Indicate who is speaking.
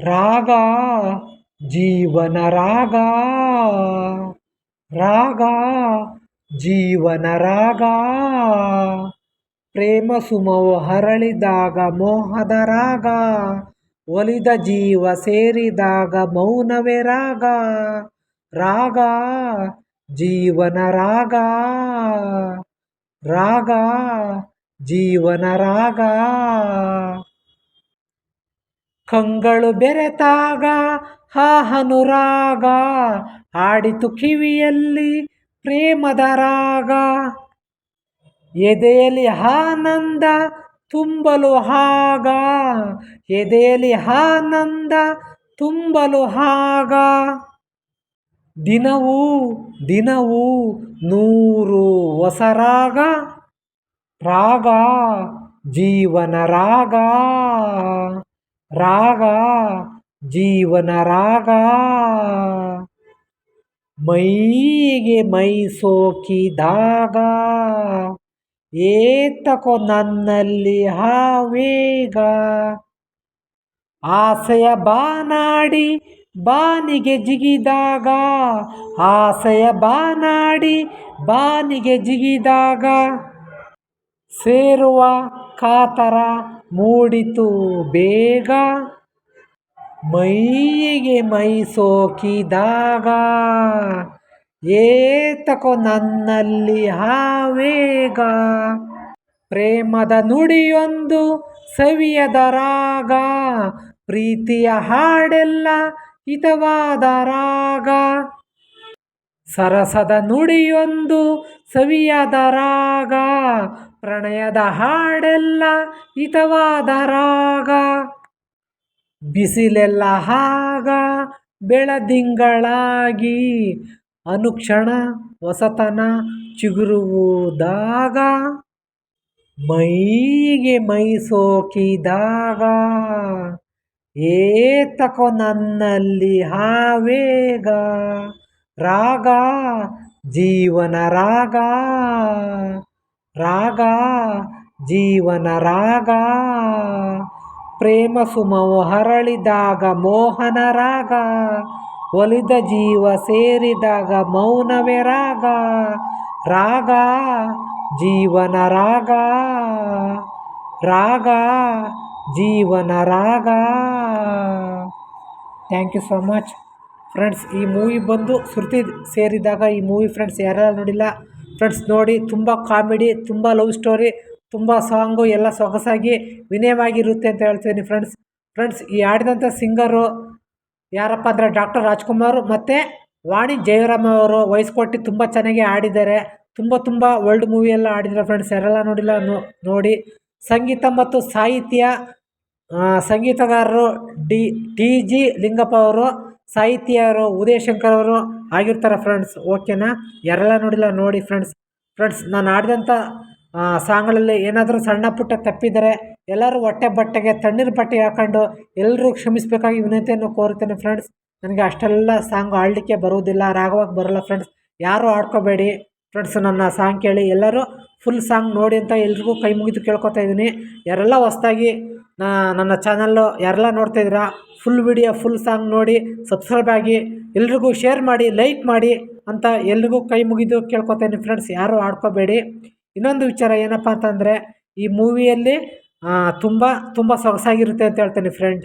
Speaker 1: ರಾಗ, ಜೀವನ ರಾಗ. ರಾಗ, ಜೀವನ ರಾಗ. ಪ್ರೇಮ ಸುಮವು ಹರಳಿದಾಗ ಮೋಹದ ರಾಗ. ಒಲಿದ ಜೀವ ಸೇರಿದಾಗ ಮೌನವೇ ರಾಗ. ರಾಗ, ಜೀವನ ರಾಗ. ರಾಗ, ಜೀವನ ರಾಗ. ಕಂಗಳು ಬೆರೆತಾಗ, ಹಾ ಅನುರಾಗ ಆಡಿತು ಕಿವಿಯಲ್ಲಿ ಪ್ರೇಮದ ರಾಗ. ಎದೆಯಲ್ಲಿ ಆನಂದ ತುಂಬಲು ಹಾಗ. ಎದೆಯಲ್ಲಿ ಆನಂದ ತುಂಬಲು ಹಾಗ. ದಿನವೂ ದಿನವೂ ನೂರು ಹೊಸ ರಾಗ. ರಾಗ, ಜೀವನ ರಾಗ. ರಾಗ, ಜೀವನ ರಾಗ. ಮೈಗೆ ಮೈ ಸೋಕಿದಾಗ ಏತಕೋ ನನ್ನಲ್ಲಿ ಹಾವೇಗ. ಆಸೆಯ ಬಾನಾಡಿ ಬಾನಿಗೆ ಜಿಗಿದಾಗ, ಆಸೆಯ ಬಾನಾಡಿ ಬಾನಿಗೆ ಜಿಗಿದಾಗ. ಸೇರುವ ಕಾತರ ಮೂಡಿತು ಬೇಗ. ಮೈಗೆ ಮೈ ಸೋಕಿದಾಗ ಏತಕೋ ನನ್ನಲ್ಲಿ ಹಾವೇಗ ಪ್ರೇಮದ ನುಡಿಯೊಂದು ಸವಿಯದ ರಾಗ, ಪ್ರೀತಿಯ ಹಾಡೆಲ್ಲ ಹಿತವಾದ ರಾಗ. ಸರಸದ ನುಡಿಯೊಂದು ಸವಿಯದ ರಾಗ ಪ್ರಣಯದ ಹಾಡೆಲ್ಲ ಹಿತವಾದ ರಾಗ. ಬಿಸಿಲೆಲ್ಲ ಹಾಗ ಬೆಳದಿಂಗಳಾಗಿ ಅನುಕ್ಷಣ ಹೊಸತನ ಚಿಗುರುವುದಾಗ. ಮೈಗೆ ಮೈ ಸೋಕಿದಾಗ ಏತಕೋ ನನ್ನಲ್ಲಿ ಹಾವೇಗ. ರಾಗ, ಜೀವನ ರಾಗ. ರಾಗ, ಜೀವನ ರಾಗ, ಪ್ರೇಮ ಸುಮವು ಹರಳಿದಾಗ ಮೋಹನ ರಾಗ, ಒಲಿದ ಜೀವ ಸೇರಿದಾಗ ಮೌನವೇ ರಾಗ ರಾಗ, ಜೀವನ ರಾಗ ರಾಗ, ಜೀವನ ರಾಗ. Thank you so much friends ಈ ಮೂವಿ ಬಂದು ಶ್ರುತಿ ಸೇರಿದಾಗ ಈ ಮೂವಿ ಫ್ರೆಂಡ್ಸ್ ಯಾರ್ಯಾರು ನೋಡಿಲ್ಲ ಫ್ರೆಂಡ್ಸ್ ನೋಡಿ, ತುಂಬ ಕಾಮಿಡಿ ತುಂಬ ಲವ್ ಸ್ಟೋರಿ ತುಂಬ ಸಾಂಗು ಎಲ್ಲ ಸೊಗಸಾಗಿ ವಿನಯವಾಗಿರುತ್ತೆ ಅಂತ ಹೇಳ್ತೀನಿ ಫ್ರೆಂಡ್ಸ್ ಫ್ರೆಂಡ್ಸ್ ಈ ಹಾಡಿದಂಥ ಸಿಂಗರು ಯಾರಪ್ಪ ಅಂದರೆ ಡಾಕ್ಟರ್ ರಾಜ್ಕುಮಾರ್ ಮತ್ತು ವಾಣಿ ಜಯರಾಮ್ ಅವರು ವಯಸ್ಸು ಕೊಟ್ಟು ತುಂಬ ಚೆನ್ನಾಗಿ ಆಡಿದ್ದಾರೆ ತುಂಬ ತುಂಬ ವರ್ಲ್ಡ್ ಮೂವಿ ಎಲ್ಲ ಆಡಿದ್ದಾರೆ ಫ್ರೆಂಡ್ಸ್ ಯಾರೆಲ್ಲ ನೋಡಿಲ್ಲ ನೋಡಿ. ಸಂಗೀತ ಮತ್ತು ಸಾಹಿತ್ಯ ಸಂಗೀತಗಾರರು ಡಿ, ಟಿ ಜಿ ಲಿಂಗಪ್ಪ ಅವರು ಸಾಹಿತ್ಯರು ಉದಯ ಶಂಕರ್ ಅವರು ಆಗಿರ್ತಾರೆ ಫ್ರೆಂಡ್ಸ್ ಓಕೆನಾ ಯಾರೆಲ್ಲ ನೋಡಿಲ್ಲ, ನೋಡಿ ಫ್ರೆಂಡ್ಸ್ ಫ್ರೆಂಡ್ಸ್ ನಾನು ಆಡಿದಂಥ ಸಾಂಗ್ಗಳಲ್ಲಿ ಏನಾದರೂ ಸಣ್ಣ ಪುಟ್ಟ ತಪ್ಪಿದರೆ ಎಲ್ಲರೂ ಹೊಟ್ಟೆ ಬಟ್ಟೆಗೆ ತಣ್ಣೀರು ಬಟ್ಟೆ ಹಾಕೊಂಡು ಎಲ್ಲರೂ ಕ್ಷಮಿಸಬೇಕಾಗಿ ವಿನಂತಿಯನ್ನು ಕೋರುತ್ತೇನೆ ಫ್ರೆಂಡ್ಸ್ ನನಗೆ ಅಷ್ಟೆಲ್ಲ ಸಾಂಗ್ ಆಡಲಿಕ್ಕೆ ಬರುವುದಿಲ್ಲ ರಾಗವಾಗಿ ಬರೋಲ್ಲ ಫ್ರೆಂಡ್ಸ್ ಯಾರೂ ಆಡ್ಕೋಬೇಡಿ ಫ್ರೆಂಡ್ಸ್ ನನ್ನ ಸಾಂಗ್ ಕೇಳಿ ಎಲ್ಲರೂ ಫುಲ್ ಸಾಂಗ್ ನೋಡಿ ಅಂತ ಎಲ್ರಿಗೂ ಕೈ ಮುಗಿದು ಕೇಳ್ಕೊತಾ ಇದ್ದೀನಿ. ಯಾರೆಲ್ಲ ಹೊಸ್ದಾಗಿ ನನ್ನ ಚಾನಲ್ಲು ಯಾರೆಲ್ಲ ನೋಡ್ತಾಯಿದ್ದೀರಾ ಫುಲ್ ವಿಡಿಯೋ ಫುಲ್ ಸಾಂಗ್ ನೋಡಿ ಸಬ್ಸ್ಕ್ರೈಬ್ ಆಗಿ ಎಲ್ರಿಗೂ ಶೇರ್ ಮಾಡಿ ಲೈಕ್ ಮಾಡಿ ಅಂತ ಎಲ್ರಿಗೂ ಕೈ ಮುಗಿದು ಕೇಳ್ಕೊತೇನೆ ಫ್ರೆಂಡ್ಸ್ ಯಾರೂ ಆಡ್ಕೋಬೇಡಿ. ಇನ್ನೊಂದು ವಿಚಾರ ಏನಪ್ಪ ಅಂತಂದರೆ ಈ ಮೂವಿಯಲ್ಲಿ ತುಂಬ ತುಂಬ ಸೊಗಸಾಗಿರುತ್ತೆ ಅಂತ ಹೇಳ್ತೇನೆ ಫ್ರೆಂಡ್